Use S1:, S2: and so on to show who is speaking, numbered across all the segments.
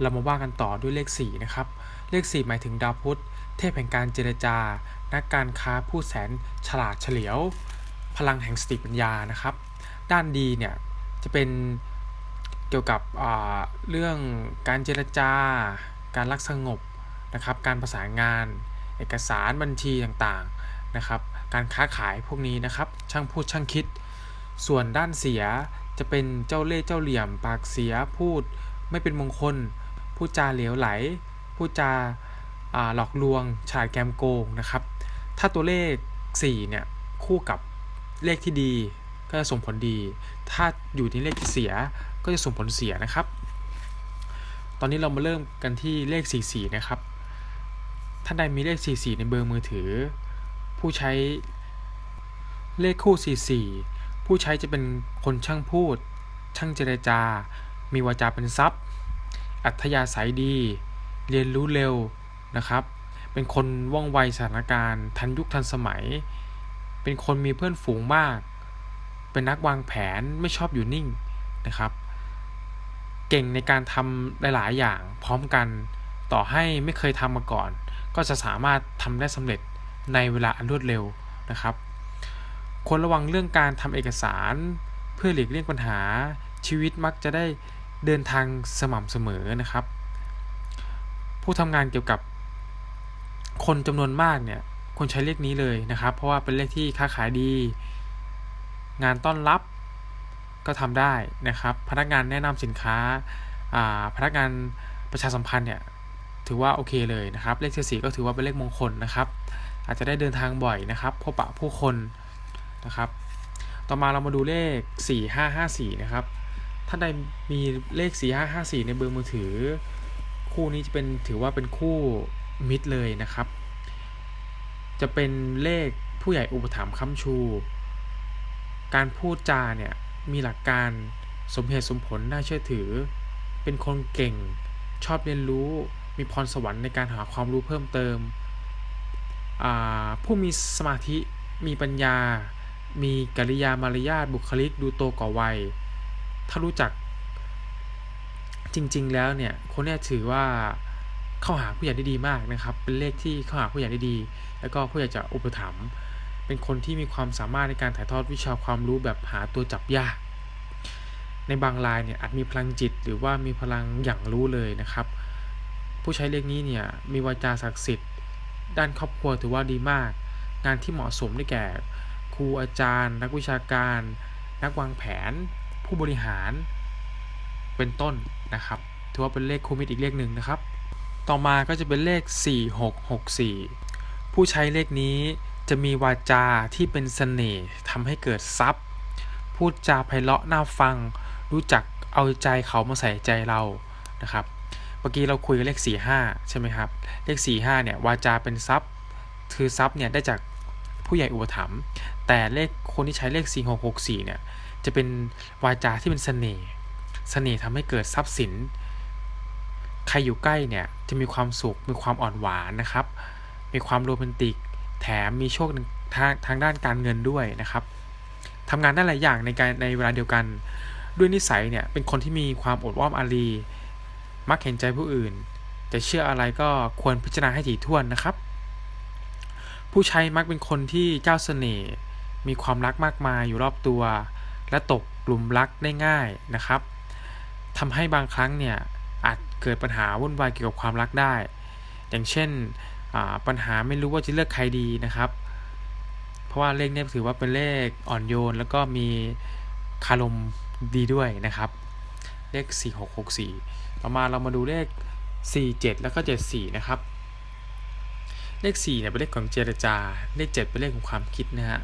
S1: เรามาว่ากันต่อด้วยเลข4นะครับ เลข 4 หมายถึงดาวพุธ เทพแห่งการเจรจา นักการค้าผู้แสนฉลาดเฉลียว พลังแห่งสติปัญญานะครับ ด้านดีเนี่ยจะเป็นเกี่ยวกับเรื่องการเจรจา การรักสงบนะครับ การประสานงาน เอกสารบัญชีต่างๆนะครับ การค้าขายพวกนี้นะครับ ช่างพูดช่างคิด ส่วนด้านเสียจะเป็นเจ้าเล่ห์เจ้าเหลี่ยม ปากเสียพูดไม่เป็นมงคล พูดจาเหลวไหลพูดจาหลอกลวง ฉาดแกมโกงนะครับ ถ้าตัวเลข 4 เนี่ย คู่กับเลขที่ดีก็จะส่งผลดี ถ้าอยู่ในเลขที่เสียก็จะส่งผลเสียนะครับ ตอนนี้เรามาเริ่มกันที่เลข 44 นะครับ ท่านใดมีเลข 44 ในเบอร์มือถือ ผู้ใช้เลขคู่ 44 ผู้ใช้จะเป็นคนช่างพูด ช่างเจรจา มีวาจาเป็นทรัพย์ อัธยาศัยดี เรียนรู้เร็วนะครับ เป็นคนว่องไวสถานการณ์ทันยุคทันสมัย เป็นคนมีเพื่อนฝูงมาก เป็นนักวางแผนไม่ชอบอยู่นิ่งนะครับ เก่งในการทำหลาย ๆ อย่างพร้อมกันต่อให้ไม่เคยทำมาก่อน ก็จะสามารถทำได้สำเร็จในเวลาอันรวดเร็วนะครับควรระวังเรื่องการทำเอกสาร เพื่อหลีกเลี่ยงปัญหาชีวิตมักจะได้ เดินทางสม่ำเสมอนะครับ ผู้ทำงานเกี่ยวกับคนจำนวนมากเนี่ยควรใช้เลขนี้เลยนะครับ เพราะว่าเป็นเลขที่ค้าขายดี งานต้อนรับก็ทำได้นะครับ พนักงานแนะนำสินค้าพนักงานประชาสัมพันธ์เนี่ยถือว่าโอเคเลยนะครับ เลขสีก็ถือว่าเป็นเลขมงคลนะครับ อาจจะได้เดินทางบ่อยนะครับ พบปะผู้คนนะครับ ต่อมาเรามาดูเลข 4554 นะครับ ท่านใดมีเลข 4554 ในเบอร์มือถือ คู่นี้จะเป็นถือว่าเป็นคู่มิดเลยนะครับ จะเป็นเลขผู้ใหญ่อุปถัมภ์ค้ำชู การพูดจาเนี่ยมีหลักการสมเหตุสมผลน่าเชื่อถือ เป็นคนเก่ง ชอบเรียนรู้ มีพรสวรรค์ในการหาความรู้เพิ่มเติม ผู้มีสมาธิ มีปัญญา มีกิริยามารยาทบุคลิกดูโตกว่าวัย ถ้ารู้จักจริง ๆ แล้วเนี่ยคนนี้ถือว่าเข้าหาผู้ใหญ่ได้ดีมากนะครับ เป็นเลขที่เข้าหาผู้ใหญ่ได้ดี แล้วก็ผู้ใหญ่จะอุปถัมภ์เป็นคนที่มีความสามารถในการถ่ายทอดวิชาความรู้แบบหาตัวจับยาก ในบางรายเนี่ยอาจมีพลังจิตหรือว่ามีพลังอย่างรู้เลยนะครับ ผู้ใช้เลขนี้เนี่ยมีวาจาศักดิ์สิทธิ์ ด้านครอบครัวถือว่าดีมาก งานที่เหมาะสมได้แก่ ครูอาจารย์ นักวิชาการ นักวางแผน ผู้บริหาร เป็นต้นนะครับถือว่าเป็นเลขคูมิตอีกเลขหนึ่งนะครับ ต่อมาก็จะเป็นเลข 4664 ผู้ใช้เลขนี้จะมีวาจาที่เป็นเสน่ห์ทำให้เกิดทรัพย์ พูดจาไพเราะน่าฟัง รู้จักเอาใจเขามาใส่ใจเรานะครับเมื่อกี้เราคุยกันเลข 45 ใช่ไหมครับ เลข 45 เนี่ย วาจาเป็นทรัพย์ คือทรัพย์เนี่ย ได้จากผู้ใหญ่อุปถัมภ์แต่เลขคนที่ใช้เลข 4664 เนี่ย จะเป็นวาจาที่เป็นเสน่ห์เสน่ห์ทำให้เกิดทรัพย์สิน ใครอยู่ใกล้เนี่ยจะมีความสุขมีความอ่อนหวานนะครับ มีความโรแมนติก แถมมีโชคทางทางด้านการเงินด้วยนะครับทำงานได้หลายอย่างในการในเวลาเดียวกัน ด้วยนิสัยเนี่ยเป็นคนที่มีความอดอ้อมอารี มักเห็นใจผู้อื่น จะเชื่ออะไรก็ควรพิจารณาให้ถี่ถ้วนนะครับ ผู้ใช้มักเป็นคนที่เจ้าเสน่ห์มีความรักมากมายอยู่รอบตัว และตกกลุ่มรักได้ง่ายนะครับทำให้บางครั้งเนี่ยอาจเกิดปัญหาวุ่นวายเกี่ยวกับความรักได้ อย่างเช่นปัญหาไม่รู้ว่าจะเลือกใครดีนะครับ เพราะว่าเลขนี้ถือว่าเป็นเลขอ่อนโยน แล้วก็มีคารมดีด้วยนะครับ เลข 4664 ต่อมาเรามาดูเลข 47 แล้วก็ 74 นะครับ เลข 4เนี่ยเป็นเลขของเจรจา เลข 7 เป็นเลขของความคิดนะฮะ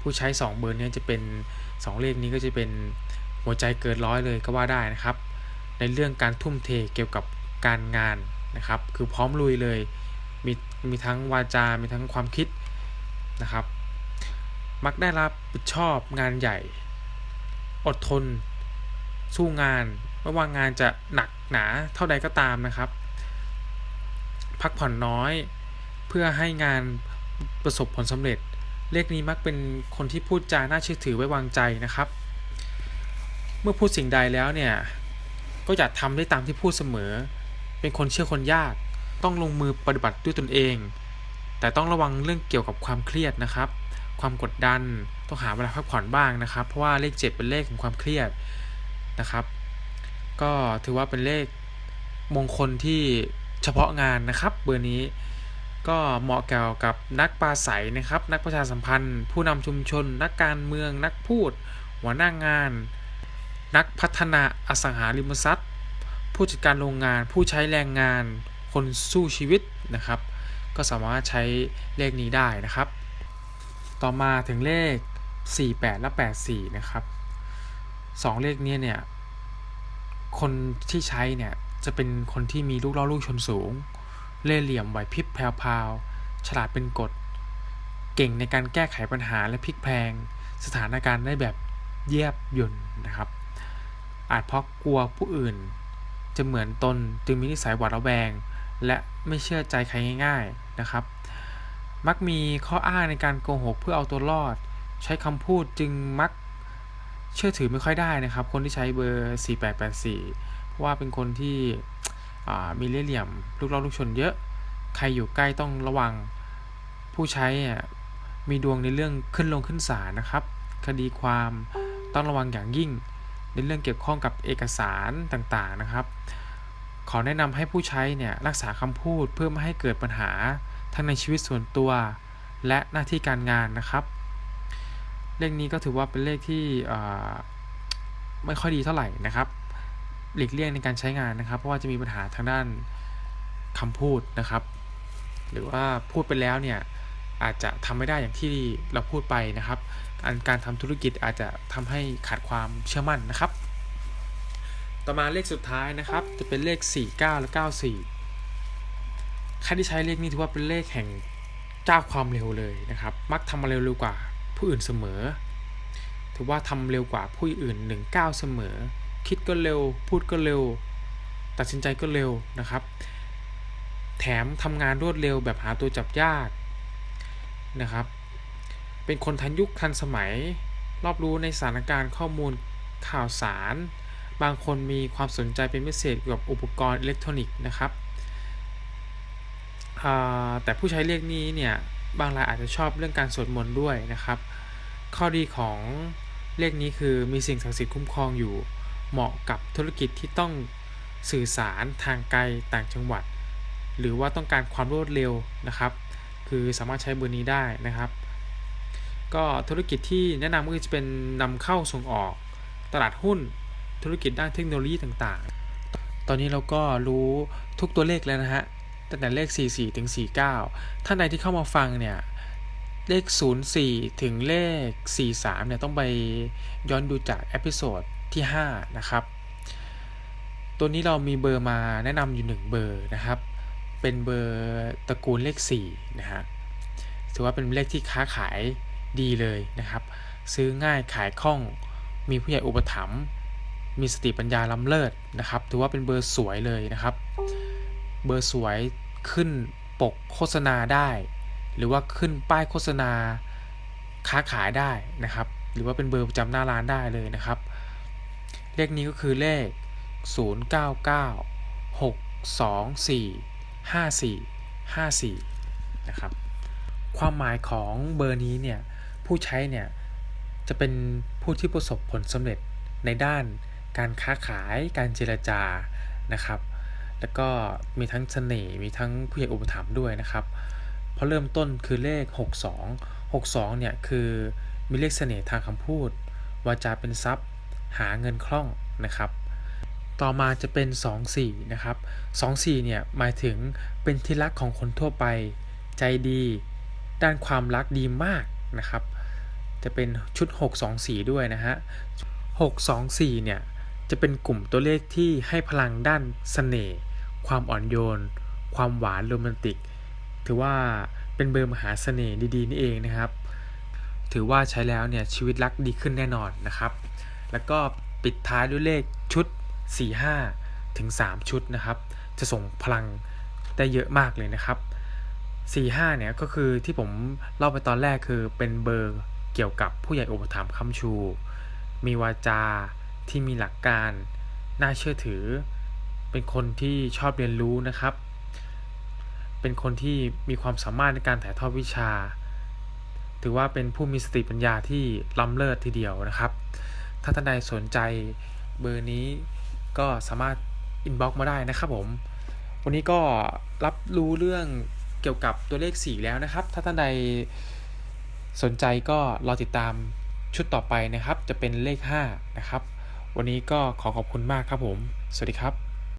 S1: ผู้ใช้ 2 เบอร์นี้จะเป็น 2 เลขนี้ก็จะเป็นหัวใจเกินร้อยเลยก็ว่าได้นะครับ ในเรื่องการทุ่มเทเกี่ยวกับการงานนะครับ คือพร้อมลุยเลยมีมีทั้งวาจา มีทั้งความคิดนะครับ มักได้รับผิดชอบงานใหญ่ อดทน สู้งาน ไม่ว่างานจะหนักหนาเท่าใดก็ตามนะครับ พักผ่อนน้อย เพื่อให้งานประสบผลสำเร็จ เลขนี้มักเป็นคนที่พูดจาน่าเชื่อถือไว้วางใจนะครับ เมื่อพูดสิ่งใดแล้วเนี่ยก็อยากทำได้ตามที่พูดเสมอ เป็นคนเชื่อคนยาก ต้องลงมือปฏิบัติด้วยตนเอง แต่ต้องระวังเรื่องเกี่ยวกับความเครียดนะครับ ความกดดันต้องหาเวลาพักผ่อนบ้างนะครับ เพราะว่าเลข7เป็นเลขของความเครียดนะครับ ก็ถือว่าเป็นเลขมงคลที่เฉพาะงานนะครับ เบอร์นี้ ก็เหมาะเกี่ยวกับนักปราศัยนะครับ นักประชาสัมพันธ์ ผู้นำชุมชน นักการเมือง นักพูด หัวหน้างาน นักพัฒนาอสังหาริมทรัพย์ ผู้จัดการโรงงาน ผู้ใช้แรงงาน คนสู้ชีวิตนะครับ ก็สามารถใช้เลขนี้ได้นะครับ ต่อมาถึงเลข 48 และ 84 นะครับ 2 เลขนี้เนี่ย คนที่ใช้เนี่ยจะเป็นคนที่มีลูกล่อลูกชนสูง เล่เหลี่ยมไหวพริบแพรวๆฉลาดเป็นกฎ เก่งในการแก้ไขปัญหาและพลิกแพลง สถานการณ์ได้แบบเยียบยนนะครับ อาจเพราะกลัวผู้อื่น จะเหมือนตนจึงมีนิสัยหวาดระแวง และไม่เชื่อใจใครง่ายๆนะครับ มักมีข้ออ้างในการโกหกเพื่อเอาตัวรอด ใช้คำพูดจึงมักเชื่อถือไม่ค่อยได้นะครับ คนที่ใช้เบอร์ 4884 เพราะว่าเป็นคนที่ มีเล่ห์เหลี่ยม ลูกล่อลูกชนเยอะ ใครอยู่ใกล้ต้องระวัง ผู้ใช้มีดวงในเรื่องขึ้นลงขึ้นศาลนะครับ คดีความต้องระวังอย่างยิ่ง ในเรื่องเกี่ยวข้องกับเอกสารต่างๆนะครับ ขอแนะนำให้ผู้ใช้เนี่ยรักษาคำพูดเพื่อไม่ให้เกิดปัญหาทั้งในชีวิตส่วนตัว และหน้าที่การงานนะครับ เลขนี้ก็ถือว่าเป็นเลขที่ไม่ค่อยดีเท่าไหร่นะครับ หลีกเลี่ยงในการใช้งานนะครับ เพราะว่าจะมีปัญหาทางด้านคำพูดนะครับ หรือว่าพูดไปแล้วเนี่ยอาจจะทำไม่ได้อย่างที่เราพูดไปนะครับ การทำธุรกิจอาจจะทำให้ขาดความเชื่อมั่นนะครับ ต่อมาเลขสุดท้ายนะครับ จะเป็นเลข 49 และ 94ใครที่ใช้เลขนี้ถือว่าเป็นเลขแห่งเจ้าความเร็วเลยนะครับ มักทำมาเร็วกว่าผู้อื่นเสมอ ถือว่าทำเร็วกว่าผู้อื่น1ก้าเสมอ คิดก็เร็ว พูดก็เร็ว ตัดสินใจก็เร็วนะครับ แถมทำงานรวดเร็วแบบหาตัวจับยากนะครับ เป็นคนทันยุคทันสมัย รอบรู้ในสถานการณ์ข้อมูลข่าวสาร บางคนมีความสนใจเป็นพิเศษเกี่ยวกับอุปกรณ์อิเล็กทรอนิกส์นะครับแต่ผู้ใช้เลขนี้เนี่ยบางรายอาจจะชอบเรื่องการสวดมนต์ด้วยนะครับ ข้อดีของเลขนี้คือมีสิ่งศักดิ์สิทธิ์คุ้มครองอยู่ เหมาะกับธุรกิจที่ต้องสื่อสารทางไกลต่างจังหวัด หรือว่าต้องการความรวดเร็วนะครับ คือสามารถใช้เบอร์นี้ได้นะครับ ก็ธุรกิจที่แนะนำก็จะเป็นนำเข้าส่งออกตลาดหุ้นธุรกิจด้านเทคโนโลยีต่างๆ ตอนนี้เราก็รู้ทุกตัวเลขแล้วนะฮะตั้งแต่เลข 44 ถึง 49 ท่านใดที่เข้ามาฟังเนี่ย เลข 04 ถึงเลข 43 เนี่ย ต้องไปย้อนดูจากเอพิโซด ที่ 5 นะครับ ตัวนี้เรามีเบอร์มาแนะนำอยู่ 1 เบอร์นะครับ เป็นเบอร์ตระกูลเลข4นะฮะถือว่าเป็นเลขที่ค้าขายดีเลยนะครับ ซื้อง่ายขายคล่อง มีผู้ใหญ่อุปถัมภ์มีสติปัญญาล้ำเลิศนะครับ ถือว่าเป็นเบอร์สวยเลยนะครับ เบอร์สวยขึ้นปกโฆษณาได้ หรือว่าขึ้นป้ายโฆษณาค้าขายได้นะครับ หรือว่าเป็นเบอร์ประจำหน้าร้านได้เลยนะครับ เลขนี้ก็คือเลข 099 624 54 54นะครับความหมายของเบอร์นี้เนี่ยผู้ใช้เนี่ยจะเป็นผู้ที่ประสบผลสำเร็จในด้านการค้าขายการเจรจานะครับ แล้วก็มีทั้งเสน่ห์มีทั้งผู้ใหญ่อุปถัมภ์ด้วยนะครับเพราะเริ่มต้นคือเลข 62 62เนี่ยคือมีเลขเสน่ห์ทางคำพูดวาจาเป็นทรัพย์ หาเงินคล่องนะครับ ต่อมาจะเป็น 24 นะครับ 24 เนี่ยหมายถึงเป็นที่รักของคนทั่วไป ใจดี ด้านความรักดีมากนะครับ จะเป็นชุด 624 ด้วยนะฮะ 624 เนี่ยจะเป็นกลุ่มตัวเลขที่ให้พลังด้านสเสน่ห์ ความอ่อนโยน ความหวานโรแมนติก ถือว่าเป็นเบอร์มหาสเสน่ห์ดีๆนี่เองนะครับ ถือว่าใช้แล้วเนี่ยชีวิตรักดีขึ้นแน่นอนนะครับ แล้วก็ปิดท้ายด้วยเลขชุด 4-5 ถึง 3 ชุดนะครับ จะส่งพลังได้เยอะมากเลยนะครับ 4-5 เนี่ยก็คือที่ผมเล่าไปตอนแรกคือเป็นเบอร์เกี่ยวกับผู้ใหญ่อุปถัมภ์ค้ำชู มีวาจาที่มีหลักการ น่าเชื่อถือ เป็นคนที่ชอบเรียนรู้นะครับ เป็นคนที่มีความสามารถในการถ่ายทอดวิชา ถือว่าเป็นผู้มีสติปัญญาที่ล้ำเลิศทีเดียวนะครับ ถ้าท่านใดสนใจเบอร์นี้ก็สามารถอินบ็อกมาได้นะครับผม วันนี้ก็รับรู้เรื่องเกี่ยวกับตัวเลข 4 แล้วนะครับ ถ้าท่านใดสนใจก็รอติดตามชุดต่อไปนะครับ จะเป็นเลข 5 นะครับ วันนี้ก็ขอขอบคุณมากครับผม สวัสดีครับ